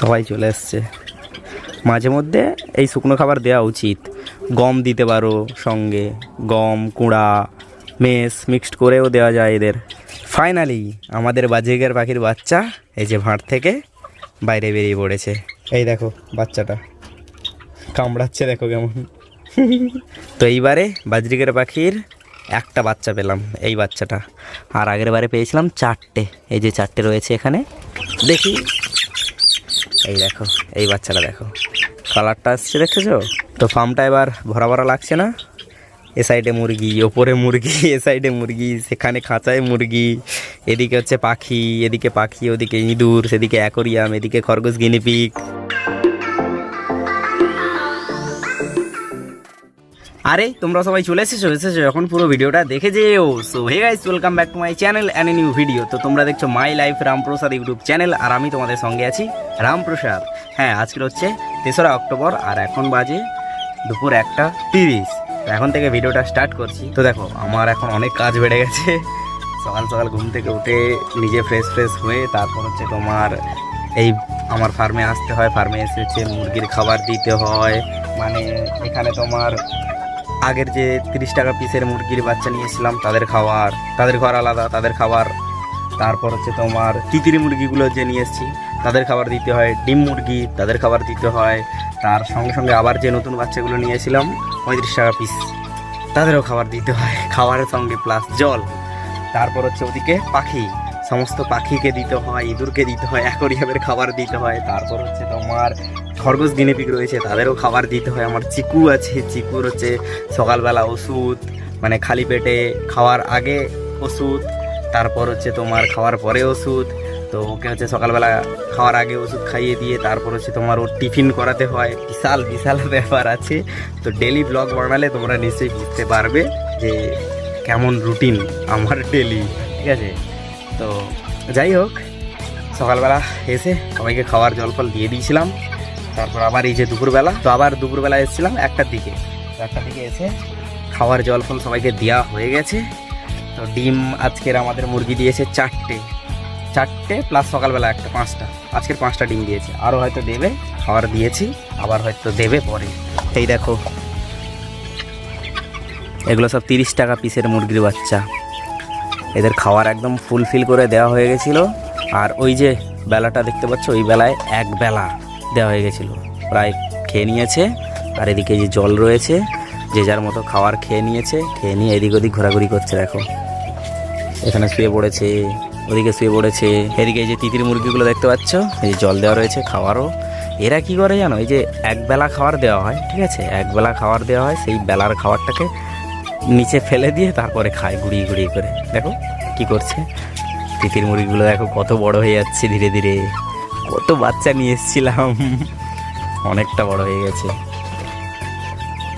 সবাই চলে এসছে। মাঝে মধ্যে এই শুকনো খাবার দেওয়া উচিত। গম দিতে পারো সঙ্গে। গম, কুড়া, মেস মিক্সড করেও দেওয়া যায় এদের। ফাইনালি আমাদের বাজিকার পাখির বাচ্চা এই যে ভাঁড় থেকে বাইরে বেরিয়ে পড়েছে। এই দেখো বাচ্চাটা। কামড়াচ্ছে দেখো কেমন। তো এইবারে বাজরিকের পাখির একটা বাচ্চা পেলাম, এই বাচ্চাটা। আর আগের বারে পেয়েছিলাম চারটে। এই যে চারটে রয়েছে এখানে। দেখি এই দেখো, এই বাচ্চাটা দেখো। কালারটা আসছে দেখেছ? তো ফার্মটা এবার ভরা ভরা লাগছে না? এ সাইডে মুরগি, ওপরে মুরগি, এ সাইডে মুরগি, সেখানে খাঁচায় মুরগি, এদিকে হচ্ছে পাখি, এদিকে পাখি, ওদিকে ইঁদুর, সেদিকে অ্যাকোরিয়াম, এদিকে খরগোশ গিনিপিক আরে, তোমরা সবাই চলে এসেছ এসেছ, এখন পুরো ভিডিওটা দেখে যেও। So hey guys welcome back to my channel and new video তো তোমরা দেখছ my life Ramprasad YouTube channel আর আমি তোমাদের সঙ্গে আছি রামপ্রসাদ। হ্যাঁ আজকের হচ্ছে তেসরা অক্টোবর, আর এখন বাজে দুপুর একটা তিরিশ। এখন থেকে ভিডিওটা স্টার্ট করছি। তো দেখো, আমার এখন অনেক কাজ বেড়ে গেছে। সকাল সকাল ঘুম থেকে উঠে নিজে ফ্রেশ ফ্রেশ হয়ে তারপর হচ্ছে তোমার এই আমার ফার্মে আসতে হয়। ফার্মে এসে হচ্ছে মুরগির খাবার দিতে হয়। মানে এখানে তোমার আগের যে তিরিশ টাকা পিসের মুরগির বাচ্চা নিয়েছিলাম, তাদের খাবার তাদের ঘর আলাদা, তাদের খাবার তারপর হচ্ছে তোমার তিতিরি মুরগিগুলো যে নিয়ে এসেছি, তাদের খাবার দিতে হয়, ডিম মুরগি, তাদের খাবার দিতে হয়। তার সঙ্গে সঙ্গে আবার যে নতুন বাচ্চাগুলো নিয়েছিলাম, পঁয়ত্রিশ টাকা পিস তাদেরও খাবার দিতে হয়, খাবারের সঙ্গে প্লাস জল। তারপর হচ্ছে ওদিকে পাখি। সমস্ত পাখিকে দিতে হয়, ইঁদুরকে দিতে হয়, অ্যাকোরিয়ামের খাবার দিতে হয়। তারপর হচ্ছে তোমার খরগোশ গিনিপিক রয়েছে, তাদেরও খাবার দিতে হয়। আমার চিকু আছে, চিকুর হচ্ছে সকালবেলা ওষুধ মানে খালি পেটে খাওয়ার আগে ওষুধ, তারপর হচ্ছে তোমার খাওয়ার পরে ওষুধ, তো ওকে হচ্ছে সকালবেলা খাওয়ার আগে ওষুধ খাইয়ে দিয়ে তারপর হচ্ছে তোমার ওর টিফিন করাতে হয়। বিশাল বিশাল ব্যাপার আছে। তো ডেলি ব্লগ বানালে তোমরা নিশ্চয়ই বুঝতে পারবে যে কেমন রুটিন আমার ডেলি ঠিক আছে? তো যাই হোক, সকালবেলা এসে সবাইকে খাওয়ার জল ফল দিয়ে দিয়েছিলাম। তারপর আবার এই যে দুপুরবেলা, তো আবার দুপুরবেলা এসেছিলাম একটার দিকে। একটার দিকে এসে খাওয়ার জল ফল সবাইকে দেওয়া হয়ে গেছে। তো ডিম আজকের আমাদের মুরগি দিয়েছে চারটে। চারটে প্লাস সকালবেলা একটা পাঁচটা। আজকের পাঁচটা ডিম দিয়েছে। আরও হয়তো দেবে খাবার দিয়েছি, আবার হয়তো দেবে পরে। এই দেখো, এগুলো সব তিরিশ টাকা পিসের মুরগির বাচ্চা। এদের খাওয়ার একদম ফুলফিল করে দেওয়া হয়ে গেছিল। আর ওই যে বেলাটা দেখতে পাচ্ছ, ওই বেলায় এক বেলা দেওয়া হয়ে গেছিল। প্রায় খেয়ে নিয়েছে, আর এদিকে যে জল রয়েছে, যে যার মতো খাবার খেয়ে নিয়েছে, খেয়ে নিয়ে এদিক ওদিক ঘোরাঘুরি করছে, দেখো। এখানে শুয়ে পড়েছে, ওদিকে শুয়ে পড়েছে, এদিকে যে তিতির মুরগিগুলো দেখতে পাচ্ছ, এই যে জল দেওয়া রয়েছে খাওয়ারও। এরা কি করে জানো, এই যে এক বেলা খাবার দেওয়া হয়, ঠিক আছে? এক বেলা খাবার দেওয়া হয়, সেই বেলার খাবারটাকে নিচে ফেলে দিয়ে তারপরে খায় গুড়িয়ে গুড়িয়ে করে। দেখো কি করছে? তিতির মুরগিগুলো দেখো কত বড় হয়ে যাচ্ছে ধীরে ধীরে। কত বাচ্চা নিয়ে এসেছিলাম। অনেকটা বড় হয়ে গেছে।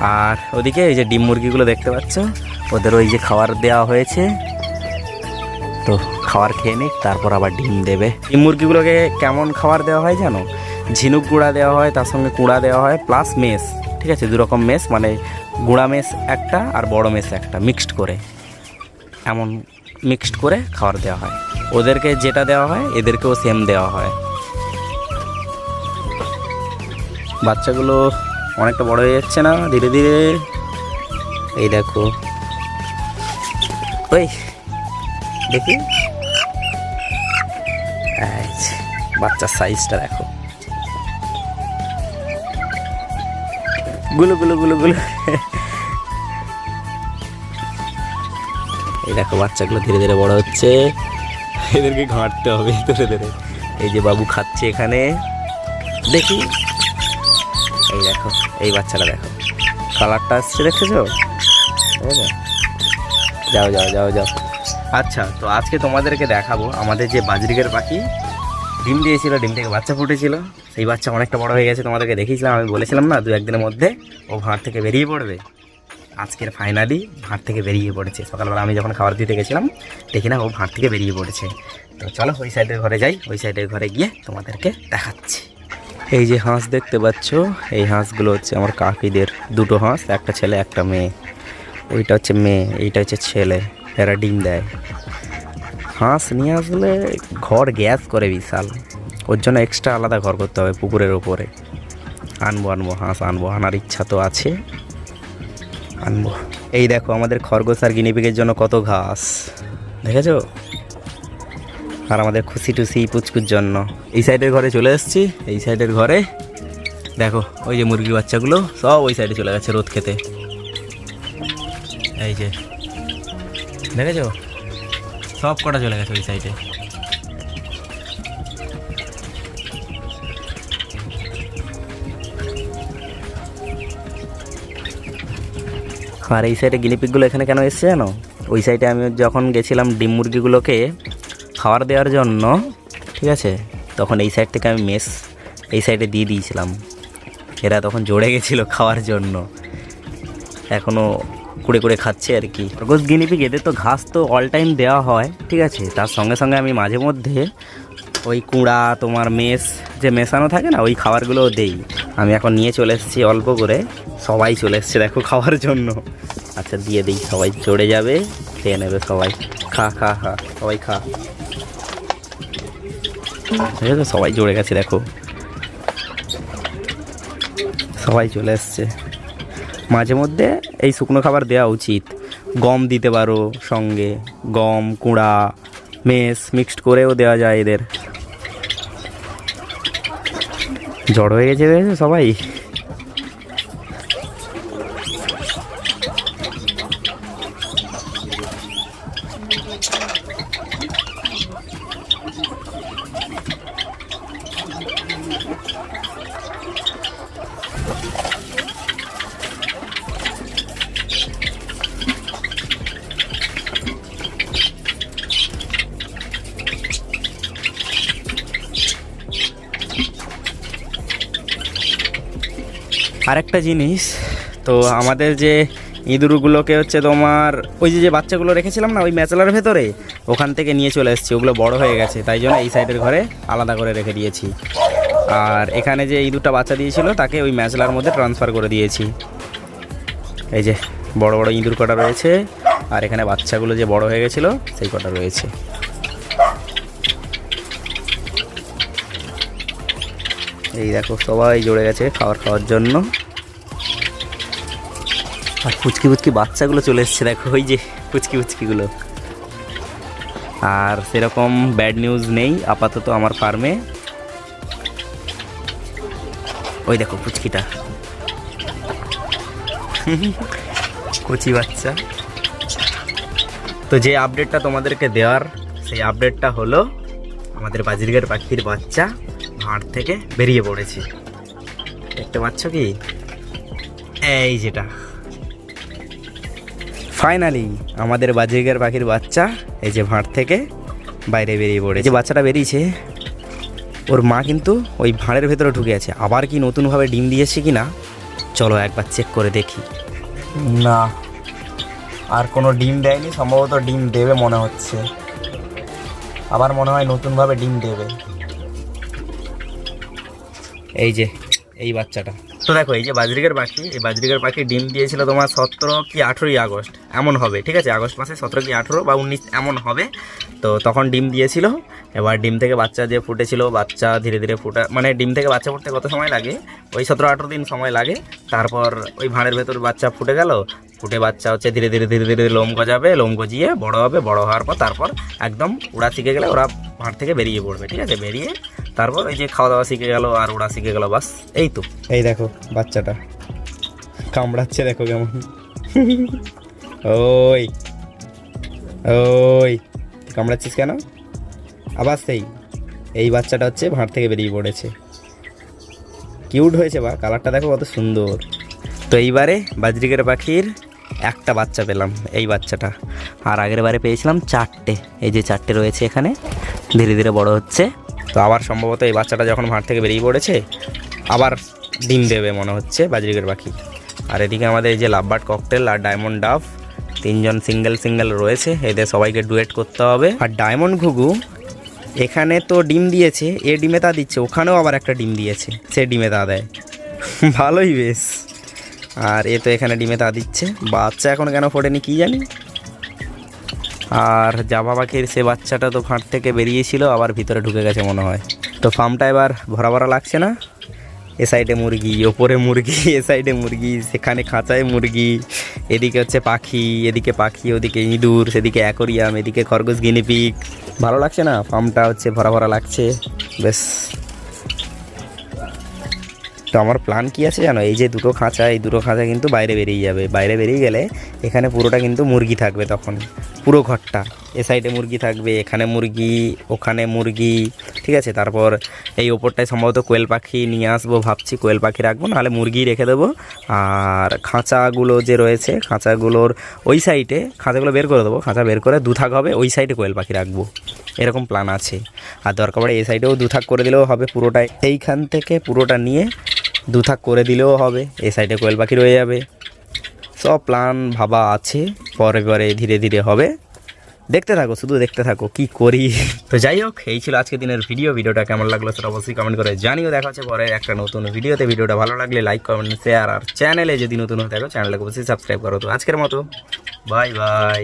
আর ওদিকে এই যে ডিম মুরগিগুলো দেখতে পাচ্ছ, ওদের ওই যে খাবার দেওয়া হয়েছে। তো খাবার খেয়ে নিক, তারপর আবার ডিম দেবে। ডিম মুরগিগুলোকে কেমন খাবার দেওয়া হয় জানো? ঝিনুক গুঁড়া দেওয়া হয়, তার সঙ্গে কুড়া দেওয়া হয় প্লাস মেস ঠিক আছে দু রকম মেস মানে গুঁড়া মেস একটা আর বড় মেস একটা মিক্সড করে। এমন মিক্সড করে খাবার দেওয়া হয়। ওদেরকে যেটা দেওয়া হয়, এদেরকেও সেম দেওয়া হয়। বাচ্চাগুলো অনেকটা বড় হয়ে যাচ্ছে না, ধীরে ধীরে। এই দেখো। ওই, দেখি। বাচ্চার সাইজটা দেখো। গুলো গুলো গুলো গুলো। এই দেখো, বাচ্চাগুলো ধীরে ধীরে বড় হচ্ছে। এদেরকে ঘাঁটতে হবে ধীরে ধরে। এই যে বাবু খাচ্ছে এখানে। দেখি। এই দেখো, এই বাচ্চাটা দেখো। কালারটা আসছে দেখেছ? যাও যাও যাও যাও। আচ্ছা তো আজকে তোমাদেরকে দেখাবো আমাদের যে বাজরিকের পাখি। ডিম দিয়েছিল, ডিম থেকে বাচ্চা ফুটেছিল। সেই বাচ্চা অনেকটা বড় হয়ে গেছে, তোমাদেরকে দেখিয়েছিলাম। আমি বলেছিলাম না দু একদিনের মধ্যে ও ভাঁড় থেকে বেরিয়ে পড়বে। আজকের ফাইনালি ভাঁড় থেকে বেরিয়ে পড়েছে। সকালবেলা আমি যখন খাবার দিতে গেছিলাম, দেখি না ও ভাঁড় থেকে বেরিয়ে পড়েছে। তো চলো ওই সাইডের ঘরে যাই, ওই সাইডের ঘরে গিয়ে তোমাদেরকে দেখাচ্ছি। এই যে হাঁস দেখতে পাচ্ছ, এই হাঁসগুলো হচ্ছে আমার কাকিদের দুটো হাঁস, একটা ছেলে, একটা মেয়ে। ওইটা হচ্ছে মেয়ে, এইটা হচ্ছে ছেলে, এরা ডিম দেয়। হাঁস নিয়ে আসলে ঘর গ্যাস করে বিশাল। ওর জন্য এক্সট্রা আলাদা ঘর করতে হবে পুকুরের ওপরে আনব আনব, হাঁস আনব, আনার ইচ্ছা তো আছে। আনব। এই দেখো আমাদের খরগোশ আর গিনিপিগের জন্য কত ঘাস। দেখেছ? আর আমাদের খুশি টুসি পুচকুর জন্য। এই সাইডের ঘরে চলে এসেছি, এই সাইডের ঘরে। দেখো, ওই যে মুরগির বাচ্চাগুলো সব ওই সাইডে চলে গেছে রোদ খেতে। এই যে। দেখেছ? সব কটা চলে গেছে ওই সাইডে। আর এই সাইডে গিনিপিকগুলো এখানে কেন এসছে জানো? ওই সাইডে আমি যখন গেছিলাম ডিম মুরগিগুলোকে খাবার দেওয়ার জন্য, ঠিক আছে? তখন এই সাইড থেকে আমি মেস এই সাইডে দিয়ে দিয়েছিলাম। এরা তখন জড়ে গেছিল খাওয়ার জন্য। এখনও কুড়ে কুড়ে খাচ্ছে আর কি। খরগোশ গিনিপিক এদের তো ঘাস তো অল টাইম দেওয়া হয়, ঠিক আছে? তার সঙ্গে সঙ্গে আমি মাঝে মধ্যে ওই কুড়া, তোমার মেস, যে মেশানো থাকে না, ওই খাবারগুলোও দেই। আমি এখন নিয়ে চলে এসেছি অল্প করে। সবাই চলে এসছে দেখো খাওয়ার জন্য। আচ্ছা দিয়ে দিই, সবাই চড়ে যাবে। খেয়ে নেবে সবাই। খা খা খা, সবাই খা। ঠিক আছে, সবাই জড়ে গেছে, দেখো। সবাই চলে এসছে। মাঝে মধ্যে এই শুকনো খাবার দেওয়া উচিত। গম দিতে পারো সঙ্গে। গম, কুড়া, মেস মিক্সড করেও দেওয়া যায় এদের। জড় হয়ে গেছে সবাই। আরেকটা জিনিস, তো আমাদের যে ইঁদুরগুলোকে হচ্ছে তোমার, ওই যে যে বাচ্চাগুলো রেখেছিলাম না, ওই ম্যাচলার ভেতরে, ওখান থেকে নিয়ে চলে এসেছি, ওগুলো বড় হয়ে গেছে, তাই জন্য এই সাইডের ঘরে আলাদা করে রেখে দিয়েছি। আর এখানে যে ইঁদুরটা বাচ্চা দিয়েছিল, তাকে ওই ম্যাচলার মধ্যে ট্রান্সফার করে দিয়েছি। এই যে বড় বড় ইঁদুর কটা রয়েছে, আর এখানে বাচ্চাগুলো যে বড় হয়ে গেছিল, সেই কটা রয়েছে। এই দেখো, সবাই জড়ে গেছে খাবার খাওয়ার জন্য। আর ফুচকি ফুচকি বাচ্চাগুলো চলে এসছে, দেখো, ওই যে পুচকি ফুচকিগুলো আর সেরকম ব্যাড নিউজ নেই, আপাতত আমার ফার্মে ওই দেখো পুচকিটা। কচি বাচ্চা। তো যে আপডেটটা তোমাদেরকে দেওয়ার, সেই আপডেটটা হলো আমাদের বাজিরগের পাখির বাচ্চা। ভাঁড় থেকে বেরিয়ে পড়েছে। দেখতে পাচ্ছ কি? এই যেটা। ফাইনালি আমাদের বাজিরগের পাখির বাচ্চা এই যে ভাঁড় থেকে বাইরে বেরিয়ে পড়ে যে বাচ্চাটা বেরিয়েছে ওর মা কিন্তু ওই ভাঁড়ের ভেতরে ঢুকে আছে। আবার কি নতুনভাবে ডিম দিয়েছে কি না চলো একবার চেক করে দেখি। না আর কোনো ডিম দেয়নি সম্ভবত ডিম দেবে মনে হচ্ছে। আবার মনে হয় নতুনভাবে ডিম দেবে। এই যে, এই বাচ্চাটা। তো দেখো, এই যে বাজরিকার পাখি, এই বাজরিকার পাখি ডিম দিয়েছিল তোমার সতেরো কি আঠেরোই আগস্ট। এমন হবে, ঠিক আছে? আগস্ট মাসে সতেরো কি আঠেরো বা উনিশ, এমন হবে। তো তখন ডিম দিয়েছিল। এবার ডিম থেকে বাচ্চা যে ফুটেছিল, বাচ্চা ধীরে ধীরে ফুটা মানে ডিম থেকে বাচ্চা ফুটতে কত সময় লাগে? ওই সতেরো আঠেরো দিন সময় লাগে। তারপর ওই ভাঁড়ের ভেতর বাচ্চা ফুটে গেল। ফুটে বাচ্চা হচ্ছে, ধীরে ধীরে ধীরে ধীরে লোম গজাবে, লোম গজিয়ে বড় হবে, বড় হওয়ার পর তারপর একদম ওরা শিখে গেলে ওরা ভাঁড় থেকে বেরিয়ে পড়বে, ঠিক আছে? বেরিয়ে তারপর ওই যে খাওয়া দাওয়া শিখে গেল আর ওরা শিখে গেল, বাস, এই তো। এই দেখো বাচ্চাটা, কামড়াচ্ছে দেখো কেমন। ওই ওই কামড়াচ্ছিস কেন? আবার সেই, এই বাচ্চাটা হচ্ছে ভাঁড় থেকে বেরিয়ে পড়েছে। কিউট হয়েছে বা, কালারটা দেখো কত সুন্দর। তো এইবারে বাজরিকের পাখির একটা বাচ্চা পেলাম, এই বাচ্চাটা। আর আগের বারে পেয়েছিলাম চারটে। এই যে চারটে রয়েছে এখানে, ধীরে ধীরে বড় হচ্ছে। তো আবার সম্ভবত এই বাচ্চাটা যখন ভাঁড় থেকে বেরিয়ে পড়েছে, আবার ডিম দেবে মনে হচ্ছে বাজরিকের পাখি। আর এদিকে আমাদের এই যে লাভবার্ড ককটেল আর ডায়মন্ড ডাফ তিনজন সিঙ্গেল সিঙ্গেল রয়েছে, এদের সবাইকে ডুয়েট করতে হবে। আর ডায়মন্ড ঘুঘু, এখানে তো ডিম দিয়েছে, এ ডিমে তা দিচ্ছে, ওখানেও আবার একটা ডিম দিয়েছে, সে ডিমে তা দেয়। ভালোই বেশ। আর এ তো এখানে ডিমে তা দিচ্ছে। বাচ্চা এখন কেন ফোটেনি কি জানি? আর জাভা পাখির সে বাচ্চাটা তো ফাঁট থেকে বেরিয়েছিল, আবার ভিতরে ঢুকে গেছে মনে হয়। তো ফার্মটা এবার ভরা ভরা লাগছে না? এ সাইডে মুরগি, ওপরে মুরগি, এ সাইডে মুরগি, সেখানে খাঁচায় মুরগি, এদিকে হচ্ছে পাখি, এদিকে পাখি, ওদিকে ইঁদুর, সেদিকে অ্যাকোরিয়াম এদিকে খরগোশ গিনিপিক ভালো লাগছে না? ফার্মটা হচ্ছে ভরা ভরা লাগছে। বেশ। তো আমার প্ল্যান কি আছে জানো? এই যে দুটো খাঁচা, এই দুটো খাঁচা কিন্তু বাইরে বেরিয়ে যাবে। বাইরে বেরিয়ে গেলে এখানে পুরোটা কিন্তু মুরগি থাকবে তখন। পুরো ঘরটা। এ সাইডে মুরগি থাকবে, এখানে মুরগি, ওখানে মুরগি, ঠিক আছে? তারপর এই ওপরটায় সম্ভবত কোয়েল পাখি নিয়ে আসব ভাবছি, কোয়েল পাখি রাখব, নাহলে মুরগি রেখে দেবো। আর খাঁচাগুলো যে রয়েছে, খাঁচাগুলোর ওই সাইডে খাঁচাগুলো বের করে দেবো, খাঁচা বের করে দু থাক হবে, ওই সাইডে কোয়েল পাখি রাখব। এরকম প্ল্যান আছে। আর দরকার পড়ে এই সাইডেও দু থাক করে দিলেও হবে পুরোটাই। এইখান থেকে পুরোটা নিয়ে দু থাক করে দিলেও হবে, এ সাইডে কোয়েল পাখি রয়ে যাবে। সব প্ল্যান ভাবা আছে, পরে পরে ধীরে ধীরে হবে। দেখতে থাকো, শুধু দেখতে থাকো, কি করি? তো যাই হোক, এই ছিল আজকে দিনের ভিডিও ভিডিওটা কেমন লাগল সেটা অবশ্যই কমেন্ট করে জানিও। দেখা হচ্ছে পরে একটা নতুন ভিডিওতে ভিডিওটা ভালো লাগলে লাইক কমেন্ট শেয়ার আর চ্যানেলে যদি নতুন হয়ে থাকো চ্যানেলটাকে অবশ্যই সাবস্ক্রাইব করো। তো আজকের মতো বাই বাই